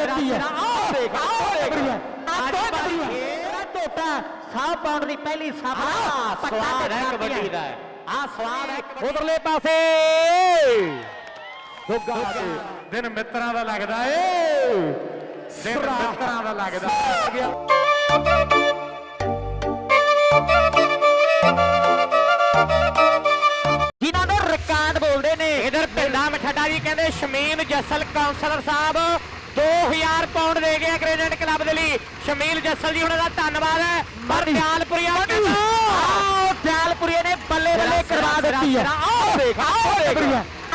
ਦਿੱਤੀ ਹੈ ਆਹ ਦੇਖ ਆਹ ਦੇਖ। 100 ਪਾਉਂਡ ਦੀ ਪਹਿਲੀ ਸਭ ਆਹ ਸਵਾਦ ਹੈ ਕਬੱਡੀ ਦਾ। ਆ ਸਵਾਦ ਹੈ ਉਧਰਲੇ ਪਾਸੇ। ਦੁੱਗਾ ਦਿਨ ਮਿੱਤਰਾਂ ਦਾ ਲੱਗਦਾ ਏ। ਦਿਨ ਮਿੱਤਰਾਂ ਦਾ ਲੱਗਦਾ ਆ ਗਿਆ। ਜਿਨ੍ਹਾਂ ਦੇ ਰਿਕਾਰਡ ਬੋਲਦੇ ਨੇ ਇਧਰ ਪਿੰਡਾ ਮਠੱਡਾ ਜੀ ਕਹਿੰਦੇ ਸ਼ਮੀਮ ਜੱਸਲ ਕਾਉਂਸਲਰ ਸਾਹਿਬ। 2000 ਪਾਉਂਡ ਦੇ ਗਿਆ ਕ੍ਰਿਕਟ ਕਲੱਬ ਦੇ ਲਈ। ਸ਼ਮੀਲ ਜੱਸਲ ਜੀ ਉਹਨਾਂ ਦਾ ਧੰਨਵਾਦ ਹੈ। ਪਰ ਦਿਆਲਪੁਰੀਆ ਆਹ ਦਿਆਲਪੁਰੀਆ ਨੇ ਬੱਲੇ ਬੱਲੇ ਕਰਵਾ ਦਿੱਤੀ ਹੈ ਆਹ ਦੇਖ ਆਹ ਦੇਖ।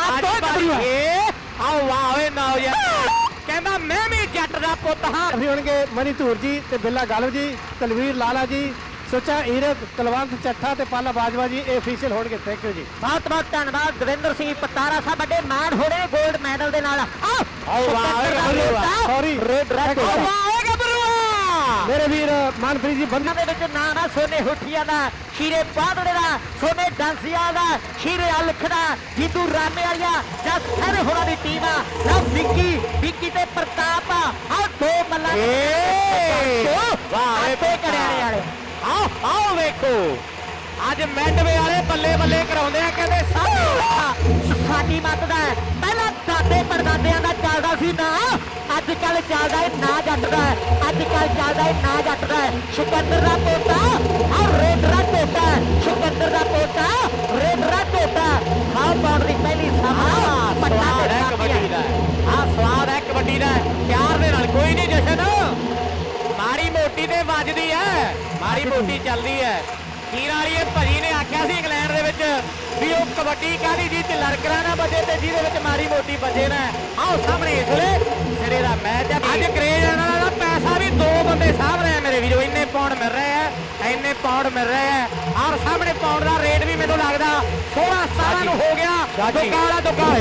ਅੱਜ ਬਾਰੀ ਇਹ ਆਹ ਵਾਹ ਓਏ ਨੌਜਵਾਨ। ਕਹਿੰਦਾ ਮੈਂ ਵੀ ਜੱਟ ਦਾ ਪੁੱਤ ਹਾਂ। ਹੋਣਗੇ ਮਨੀ ਧੂਰ ਜੀ ਤੇ ਬਿੱਲਾ ਗਾਲਵ ਜੀ ਤਲਵੀਰ ਲਾਲਾ ਜੀ ਸੁੱਚਾ ਈਰਕ ਕੁਲਵੰਤ ਚੱਠਾ ਤੇ ਪਾਲਾ ਬਾਜਵਾ ਜੀ ਇਹ ਅਫੀਸ਼ੀਅਲ ਹੋਣਗੇ ਥੈਂਕ ਯੂ ਜੀ। ਬਹੁਤ ਬਹੁਤ ਧੰਨਵਾਦ ਦਵਿੰਦਰ ਸਿੰਘ ਪਤਾਰਾ ਸਾਹਿਬ ਵੱਡੇ ਮਾਣ ਹੋਣੇ 골ਡ ਮੈਡਲ ਦੇ ਨਾਲ। ਆਹ ਆਓ ਵਾਹ ਸੌਰੀ ਰੈਡ ਰੈਡ ਓਏ ਗੱਭਰੂਆ ਮੇਰੇ ਵੀਰ ਮਨਪ੍ਰੀਤ ਜੀ ਬੰਦ ਦੇ ਵਿੱਚ ਨਾਮ ਆ ਸੋਨੇ ਹੁੱਠੀਆਂ ਦਾ ਸ਼ੀਰੇ ਬਾਦੜੇ ਦਾ ਸੋਨੇ ਡਾਂਸੀਆਂ ਦਾ ਸ਼ੀਰੇ ਅਲਖ ਦਾ ਜੀਤੂ ਰਾਮੇ ਵਾਲੀਆ ਜਸ ਖੈਰ ਹੋਣਾ ਦੀ ਟੀਮ ਆ। ਨਾ ਵਿੱਕੀ ਵਿੱਕੀ ਤੇ ਪ੍ਰਤਾਪ ਆ। ਦੋ ਮੱਲਾਂ ਵਾਹ ਤੇ ਕਰਿਆਣੇ ਵਾਲੇ। ਆਓ ਆਓ ਵੇਖੋ ਅੱਜ ਮੈਂਡਵੇ ਵਾਲੇ ਬੱਲੇ ਬੱਲੇ ਕਰਾਉਂਦੇ ਆ ਕਹਿੰਦੇ ਸਭ ਸਾਡੀ ਮੱਤ ਦਾ। ਪਹਿਲਾਂ ਦਾਦੇ ਪੜਦਾਦਿਆਂ ਦਾ ਚੱਲਦਾ ਸੀ ਨਾ ਅੱਜ ਕੱਲ ਚੱਲਦਾ ਹੈ ਨਾ ਜੱਟ ਦਾ। ਅੱਜ ਕੱਲ ਚੱਲਦਾ ਹੈ ਨਾ ਜੱਟ ਦਾ। ਸਿਕੰਦਰ ਦਾ ਪੋਤਾ ਔਰ ਰੇਡਰਾ ਟੋਟਾ ਸਿਕੰਦਰ ਦਾ ਪੋਤਾ ਰੇਡਰਾ ਟੋਟਾ ਸਾਹ ਪਾਉਣ ਦੀ ਪਹਿਲੀ ਸਭਾ ਪੱਟਾ ਕਬੱਡੀ ਦਾ। ਆ ਸਵਾਦ ਹੈ ਕਬੱਡੀ ਦਾ ਪਿਆਰ ਦੇ ਨਾਲ ਕੋਈ ਨਹੀਂ ਜਸ਼ਨ ਮੋਟੀ ਤੇ ਵੱਜਦੀ ਐ। ਮਾਰੀ ਮੋਟੀ ਚੱਲਦੀ ਐ। ਖੀਰ ਵਾਲੀ ਇਹ ਭਜੀ ਨੇ ਆਖਿਆ ਸੀ ਇੰਗਲੈਂਡ ਦੇ ਵਿੱਚ ਵੀ ਉਹ ਕਬੱਡੀ ਕਾਹਦੀ ਜੀ ਚ ਲੜਕਰਾ ਨਾ ਵੱਜੇ ਤੇ ਜਿਹਦੇ ਵਿੱਚ ਮਾਰੀ ਮੋਟੀ ਵੱਜੇ ਨਾ। ਆਓ ਸਾਹਮਣੇ ਇਸ ਵੇਲੇ ਸਿਰੇ ਦਾ ਮੈਚ ਹੈ ਅੱਜ ਕਰੇਜ ਇਹਨਾਂ ਦਾ ਪੈਸਾ ਵੀ ਦੋ ਬੰਦੇ ਸਾਹਬ ਰਹੇ ਆ ਮੇਰੇ ਵੀਰੋ। ਇੰਨੇ ਪਾਉਂਡ ਮਿਲ ਰਹੇ ਆ ਇੰਨੇ ਪਾਉਂਡ ਮਿਲ ਰਹੇ ਆ ਔਰ ਸਾਹਮਣੇ ਪਾਉਂਡ ਦਾ ਰੇਟ ਵੀ ਮੈਨੂੰ ਲੱਗਦਾ 16 17 ਨੂੰ ਹੋ ਗਿਆ। ਸ਼ਾਜੀ। ਦੁੱਕਾ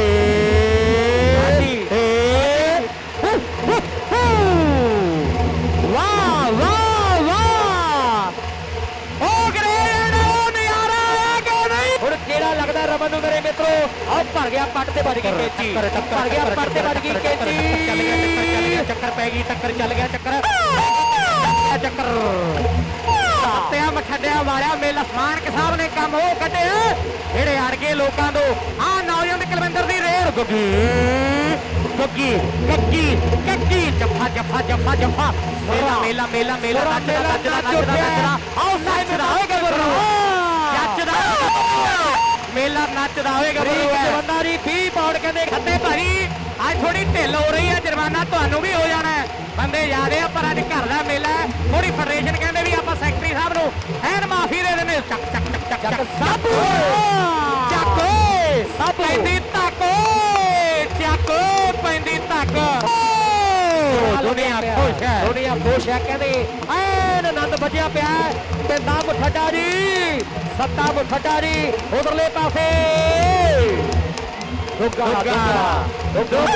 ਨੂੰ ਮੇਰੇ ਮਿੱਤਰੋ। ਆਹ ਭਰ ਗਿਆ ਪੱਟ ਤੇ ਵੱਜ ਗਈ ਕੇਚੀ। ਭਰ ਗਿਆ ਪੱਟ ਤੇ ਵੱਜ ਗਈ ਕੇਚੀ। ਚੱਲ ਗਿਆ ਚੱਕਰ ਚੱਲ ਗਿਆ ਚੱਕਰ ਪੈ ਗਈ ਟੱਕਰ ਚੱਲ ਗਿਆ ਚੱਕਰ। ਚੱਕਰ। ਸਾਤਿਆ ਮਠੱਡਿਆ ਵਾਲਿਆ ਮੇਲ ਅਸਮਾਨ ਕੇ ਸਾਹਿਬ ਨੇ ਕੰਮ ਉਹ ਕੱਢਿਆ। ਜਿਹੜੇ ਅੜ ਗਏ ਲੋਕਾਂ ਤੋਂ। ਆ ਨੌਜਵਾਨ ਕੁਲਵਿੰਦਰ ਦੀ ਰੇਡ ਗੁੱਗੀ। ਗੁੱਗੀ ਗੱਗੀ ਗੱਗੀ ਜਫਾ ਜਫਾ ਜਫਾ ਜਫਾ। ਮੇਲਾ ਮੇਲਾ ਮੇਲਾ ਮੇਲਾ ਨੱਚਦਾ ਨੱਚਦਾ ਨੱਚਦਾ ਆਓ ਨੱਚਦਾ। ਹੋਏਗਾ ਮੇਲਾ ਨੱਚਦਾ ਹੋਏਗਾ ਗੁਰੂ ਜਵਾਨਾ ਦੀ 20 ਪੌਂਡ ਕਹਿੰਦੇ ਖੱਤੇ ਭਾਰੀ ਅੱਜ ਥੋੜੀ ਢਿੱਲ ਹੋ ਰਹੀ ਹੈ ਜੁਰਮਾਨਾ ਤੁਹਾਨੂੰ ਵੀ ਹੋ ਜਾਣਾ ਬੰਦੇ ਜ਼ਿਆਦੇ ਆ ਪਰ ਅੱਜ ਘਰ ਦਾ ਮੇਲਾ ਥੋੜੀ ਫੈਡਰੇਸ਼ਨ ਕਹਿੰਦੇ ਵੀ ਆਪਾਂ ਸੈਕਟਰੀ ਸਾਹਿਬ ਨੂੰ ਐਨ ਮਾਫੀ ਦੇ ਦਿੰਦੇ ਚੱਕ ਚੱਕ ਚੱਕ ਚੱਕ ਚੱਕ। ਸਭ ਦੁਨੀਆ ਖੁਸ਼ ਹੈ ਦੁਨੀਆ ਖੁਸ਼ ਹੈ ਕਹਿੰਦੇ ਐਨ ਆਨੰਦ ਵੱਜਿਆ ਪਿਆ ਤੇ ਦਮ ਠੱਡਾ ਜੀ ਸੱਤਾ ਠੱਡਾ ਜੀ ਉਧਰਲੇ ਪਾਸੇ ਦੁੱਗਾ ਦੁੱਗਾ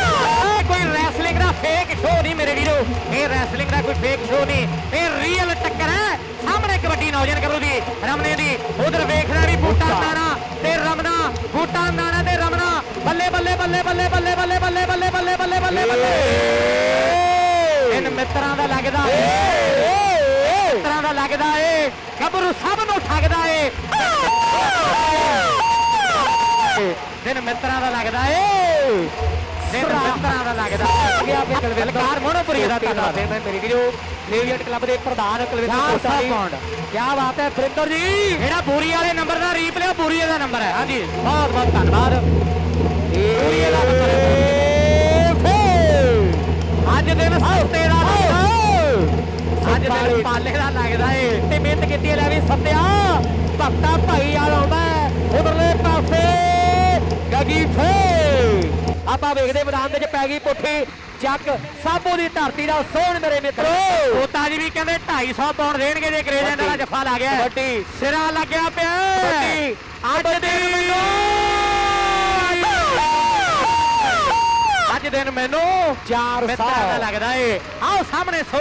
ਕੋਈ ਰੈਸਲਿੰਗ ਦਾ ਫੇਕ ਸ਼ੋਅ ਨਹੀਂ ਮੇਰੇ ਵੀਰੋ ਇਹ ਰੈਸਲਿੰਗ ਦਾ ਕੋਈ ਫੇਕ ਸ਼ੋਅ ਨਹੀਂ ਇਹ ਰੀਅਲ ਟੱਕਰ ਹੈ ਸਾਹਮਣੇ ਕਬੱਡੀ ਨੌਜਵਾਨ ਕਰੂ ਦੀ ਰਮਨੇ ਦੀ ਉਧਰ ਵੇਖਣਾ ਵੀ ਬੂਟਾ ਨਾਣਾ ਤੇ ਰਮਨਾ ਬੂਟਾ ਨਾਣਾ ਤੇ ਰਮਨਾ ਬੱਲੇ ਬੱਲੇ ਬੱਲੇ ਬੱਲੇ ਬੱਲੇ ਮਿੱਤਰਾਂ ਦਾ ਲੱਗਦਾ ਏ। ਮਿੱਤਰਾਂ ਦਾ ਲੱਗਦਾ ਏ। ਗੱਭਰੂ ਸਭ ਨੂੰ ਠੱਗਦਾ ਏ। ਦਿਨ ਮਿੱਤਰਾਂ ਦਾ ਲੱਗਦਾ ਏ। ਦਿਨ ਮਿੱਤਰਾਂ ਦਾ ਲੱਗਦਾ ਗਿਆ ਬਿਲਕੁਲ ਬਿਲਕਾਰ ਮੋਨੋਪੁਰੀ ਦਾ ਧੰਨਵਾਦ ਮੈਂ ਮੇਰੀ ਵੀਡੀਓ ਲੇਵੀਅਟ ਕਲੱਬ ਦੇ ਪ੍ਰਧਾਨ ਕੁਲਵਿੰਦਰ ਕੋਟਾ ਜੀ। ਕੀ ਬਾਤ ਹੈ ਪ੍ਰਿੰਦਰ ਜੀ। ਜਿਹੜਾ ਬੂਰੀ ਵਾਲੇ ਨੰਬਰ ਦਾ ਰੀਪਲੇ ਬੂਰੀਏ ਦਾ ਨੰਬਰ ਹੈ। ਹਾਂਜੀ। ਬਹੁਤ ਬਹੁਤ ਧੰਨਵਾਦ। ਬੂਰੀਏ ਦਾ ਨੰਬਰ ਅੱਜ ਪਾਲੇ ਦਾ ਲੱਗਦਾ ਏ ਤੇ ਮਿਹਨਤ ਕੀਤੀ ਲੈ ਵੀ ਸੱਤਿਆ। ਭਗਤਾ ਭਾਈ ਵਾਲ ਆਉਂਦਾ ਉਧਰਲੇ ਪਾਸੇ ਗਗੀ ਫੇ ਆਪਾਂ ਵੇਖਦੇ ਮੈਦਾਨ ਦੇ ਵਿੱਚ ਪੈ ਗਈ ਪੁੱਠੀ ਚੱਕ ਸਾਬੋ ਦੀ ਧਰਤੀ ਦਾ ਸੋਹਣ ਮੇਰੇ ਮਿੱਤਰੋ। ਕੋਤਾ ਜੀ ਵੀ ਕਹਿੰਦੇ 250 ਪਾਉਂਡ ਦੇਣਗੇ ਜੇ ਕਰੇਜਨ ਦਾ ਜੱਫਾ ਲੱਗ ਗਿਆ। ਸਿਰਾ ਲੱਗਿਆ ਪਿਆ। ਅੱਜ ਦਿਨ ਦਿਨ ਮੈਨੂੰ 4 ਮਿੱਤਰਾਂ ਦਾ ਲੱਗਦਾ ਏ। ਆਓ ਸਾਹਮਣੇ ਸੋ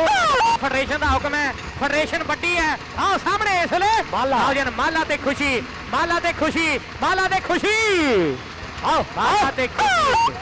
ਫੈਡਰੇਸ਼ਨ ਦਾ ਹੁਕਮ ਹੈ। ਫੈਡਰੇਸ਼ਨ ਵੱਡੀ ਹੈ। ਆਓ ਸਾਹਮਣੇ ਇਸ ਵੇਲੇ। ਆਓ ਜਨ ਮਾਲਾ ਤੇ ਖੁਸ਼ੀ। ਮਾਲਾ ਤੇ ਖੁਸ਼ੀ। ਮਾਲਾ ਤੇ ਖੁਸ਼ੀ। ਆਓ ਮਾਲਾ ਤੇ ਖੁਸ਼ੀ।